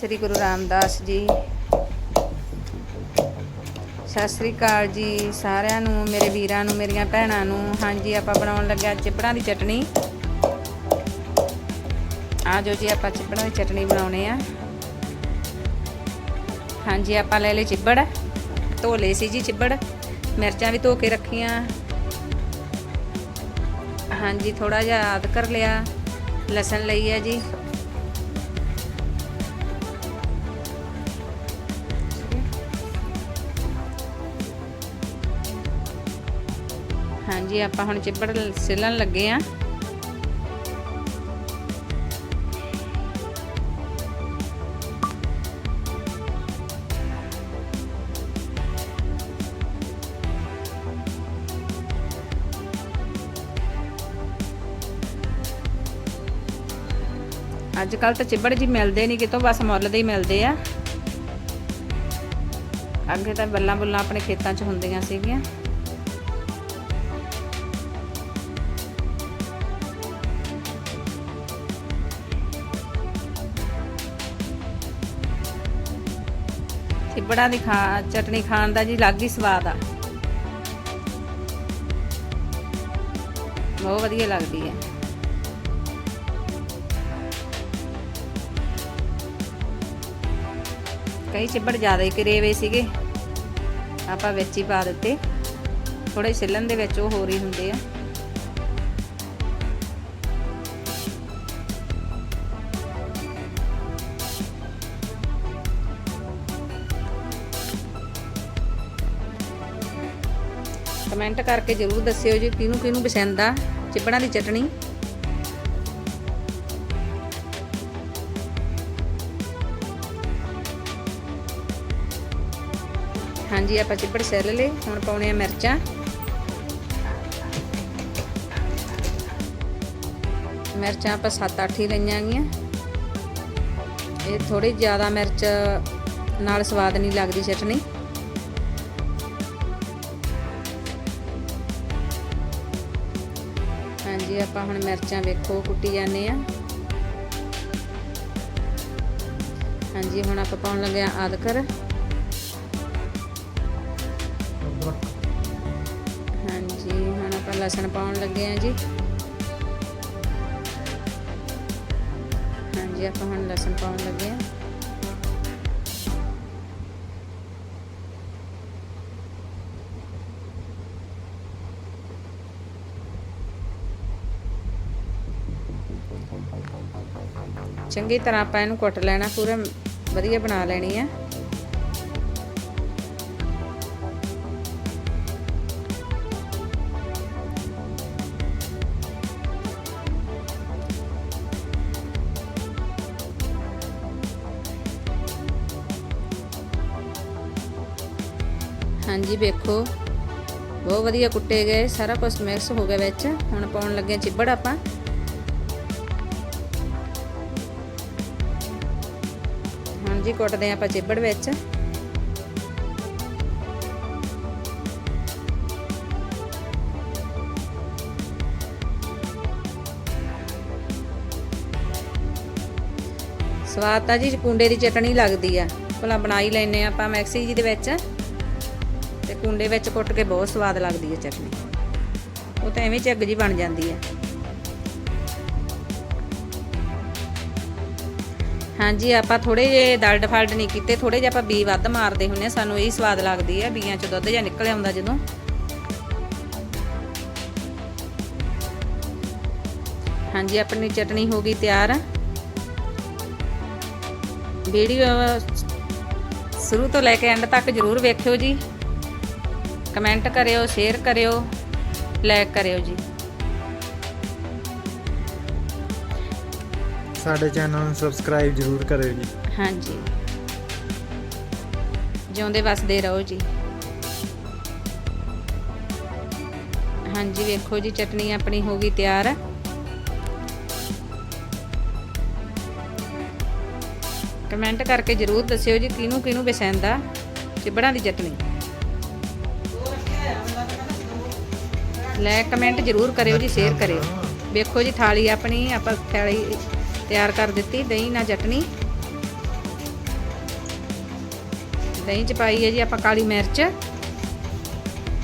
ਸ੍ਰੀ ਗੁਰੂ ਰਾਮਦਾਸ ਜੀ। ਸਤਿ ਸ੍ਰੀ ਅਕਾਲ ਜੀ, ਸਾਰਿਆਂ ਨੂੰ, ਮੇਰੇ ਵੀਰਾਂ ਨੂੰ, ਮੇਰੀਆਂ ਭੈਣਾਂ ਨੂੰ। ਹਾਂਜੀ, ਆਪਾਂ ਬਣਾਉਣ ਲੱਗਿਆ ਅੱਜ ਚਿਪੜਾਂ ਦੀ ਚਟਣੀ। ਆ ਜੋ ਜੀ, ਆਪਾਂ ਚਿਪੜਾਂ ਦੀ ਚਟਣੀ ਬਣਾਉਣੇ ਆ। ਹਾਂਜੀ, ਆਪਾਂ ਲੈ ਲਈ ਚਿੱਬੜ। ਧੋ ਲਏ ਸੀ ਜੀ ਚਿੱਬੜ। ਮਿਰਚਾਂ ਵੀ ਧੋ ਕੇ ਰੱਖੀਆਂ। ਹਾਂਜੀ ਥੋੜਾ ਜਿਹਾ ਆਦ ਕਰ ਲਿਆ। ਲਸਣ ਲਈ ਹੈ ਜੀ। ਹਾਂਜੀ, ਆਪਾਂ ਹੁਣ ਚਿੱਬੜ ਸਿਲਣ ਲੱਗੇ ਆ। ਅੱਜ ਕੱਲ ਤਾਂ ਚਿੱਬੜ ਜੀ ਮਿਲਦੇ ਨਹੀਂ ਕਿਤੋਂ ਬਸ ਮੁੱਲ ਦੇ ਹੀ ਮਿਲਦੇ ਆ। ਅੱਗੇ ਤਾਂ ਬੱਲਾਂ ਬੁੱਲਾਂ ਆਪਣੇ ਖੇਤਾਂ 'ਚ ਹੁੰਦੀਆਂ ਸੀਗੀਆਂ। ਚਿੱਬੜਾਂ ਦੀ ਖਾ ਚਟਨੀ ਖਾਣ ਦਾ ਜੀ ਅਲੱਗ ਹੀ ਸਵਾਦ ਆ। ਬਹੁਤ ਵਧੀਆ ਲੱਗਦੀ ਹੈ। ਕਈ ਚਿੱਬੜ ਜ਼ਿਆਦਾ ਹੀ ਕਰੇਵੇ ਸੀਗੇ। ਆਪਾਂ ਵਿੱਚ ਹੀ ਪਾ ਦਿੱਤੇ। ਥੋੜੇ ਛਿੱਲਣ ਦੇ ਵਿੱਚ ਉਹ ਹੋਰ ਹੀ ਹੁੰਦੇ ਆ। ਕਮੈਂਟ ਕਰਕੇ ਜਰੂਰ ਦੱਸਿਓ ਜੀ, ਕਿਹਨੂੰ ਕਿਹਨੂੰ ਪਸੰਦ ਆ ਚਿੱਬੜਾਂ ਦੀ ਚਟਣੀ। ਹਾਂਜੀ, ਆਪਾਂ ਚਿੱਬੜ ਸੈਲ ਲਏ, ਹੁਣ ਪਾਉਣੇ ਆ ਮਿਰਚਾਂ। ਮਿਰਚਾਂ ਆਪਾਂ 7-8 ਹੀ ਲਈਆਂ ਗੀਆਂ ਇਹ ਥੋੜੀ ਜ਼ਿਆਦਾ ਮਿਰਚ ਨਾਲ ਸਵਾਦ ਨਹੀਂ ਲੱਗਦੀ ਚਟਣੀ। ਹਾਂਜੀ ਆਪਾਂ ਹੁਣ ਮਿਰਚਾਂ ਵੇਖੋ, ਕੁੱਟੀ ਜਾਂਦੇ ਆ। ਹਾਂਜੀ, ਹੁਣ ਆਪਾਂ ਪਾਉਣ ਲੱਗੇ ਆ ਅਦਰਕ ਹਾਂਜੀ, ਹੁਣ ਆਪਾਂ ਲਸਣ ਪਾਉਣ ਲੱਗੇ ਆ ਜੀ। ਹਾਂਜੀ, ਆਪਾਂ ਹੁਣ ਲਸਣ ਪਾਉਣ ਲੱਗੇ ਆ। ਚੰਗੀ ਤਰ੍ਹਾਂ ਆਪਾਂ ਇਹਨੂੰ ਕੁੱਟ ਲੈਣਾ, ਪੂਰਾ ਵਧੀਆ ਬਣਾ ਲੈਣੀ ਹੈ। ਹਾਂਜੀ, ਵੇਖੋ। ਬਹੁਤ ਵਧੀਆ ਕੁੱਟੇ ਗਏ, ਸਾਰਾ ਕੁਝ ਮਿਕਸ ਹੋ ਗਿਆ ਵਿੱਚ। ਹੁਣ ਪਾਉਣ ਲੱਗੇ ਚਿੱਬੜ ਆਪਾਂ। ਹਾਂਜੀ, ਕੁੱਟਦੇ ਹਾਂ ਆਪਾਂ ਚਿੱਬੜ ਵਿੱਚ। ਸਵਾਦ ਤਾਂ ਜੀ ਕੁੰਡੇ ਦੀ ਚਟਣੀ ਲੱਗਦੀ ਆ। ਭਲਾ ਬਣਾਈ ਲੈਨੇ ਆਪਾਂ ਮੈਕਸੀ ਜੀ ਦੇ ਵਿੱਚ। ਤੇ ਕੁੰਡੇ ਵਿੱਚ ਕੁੱਟ ਕੇ ਬਹੁਤ ਸਵਾਦ ਲੱਗਦੀ ਹੈ ਚਟਨੀ ਉਹ ਤਾਂ ਐਵੇਂ ਝੱਗ ਜੀ ਬਣ ਜਾਂਦੀ ਹੈ ਹਾਂਜੀ, ਆਪਾਂ ਥੋੜੇ ਜੇ ਦਲਡ ਫਲਡ ਨਹੀਂ ਕੀਤੇ ਥੋੜੇ ਜਿਹਾ ਆਪਾਂ ਬੀ ਵੱਧ ਮਾਰਦੇ ਹੁੰਨੇ ਆ ਸਾਨੂੰ ਇਹ ਸਵਾਦ ਲੱਗਦੀ ਹੈ ਬੀਆਂ ਚ ਦੁੱਧ ਜਾਂ ਨਿਕਲ ਆਉਂਦਾ ਜਦੋਂ। ਹਾਂਜੀ, ਆਪਣੀ ਚਟਣੀ ਹੋ ਗਈ ਤਿਆਰ। ਵੀਡੀਓ ਸ਼ੁਰੂ ਤੋਂ ਲੈ ਕੇ ਐਂਡ ਤੱਕ ਜਰੂਰ ਵੇਖਿਓ ਜੀ। ਕਮੈਂਟ ਕਰਿਓ, ਸ਼ੇਅਰ ਕਰਿਓ ਲਾਈਕ ਕਰਿਓ ਜੀ। ਸਾਡੇ ਚੈਨਲ ਨੂੰ ਸਬਸਕ੍ਰਾਈਬ ਜਰੂਰ ਕਰਿਓ ਜੀ। ਹਾਂਜੀ। ਜਿਉਂਦੇ ਵਸਦੇ ਰਹੋ ਜੀ। ਹਾਂਜੀ ਵੇਖੋ ਜੀ ਚਟਨੀ ਆਪਣੀ ਹੋ ਗਈ ਤਿਆਰ। ਕਮੈਂਟ ਕਰਕੇ ਜਰੂਰ ਦੱਸਿਓ ਜੀ ਕਿਹਨੂੰ ਕਿਹਨੂੰ ਪਸੰਦ ਆ ਚਿਬੜਾਂ ਦੀ ਚਟਨੀ। ਲੈ ਕਮੈਂਟ ਜਰੂਰ ਕਰਿਓ ਜੀ ਸ਼ੇਅਰ ਕਰਿਓ। ਵੇਖੋ ਜੀ ਥਾਲੀ ਆਪਣੀ ਆਪਾਂ ਥਾਲੀ ਤਿਆਰ ਕਰ ਦਿੱਤੀ ਦਹੀਂ ਨਾਲ ਚਟਣੀ ਦਹੀਂ ਚ ਪਾਈ ਹੈ ਜੀ ਆਪਾਂ ਕਾਲੀ ਮਿਰਚ।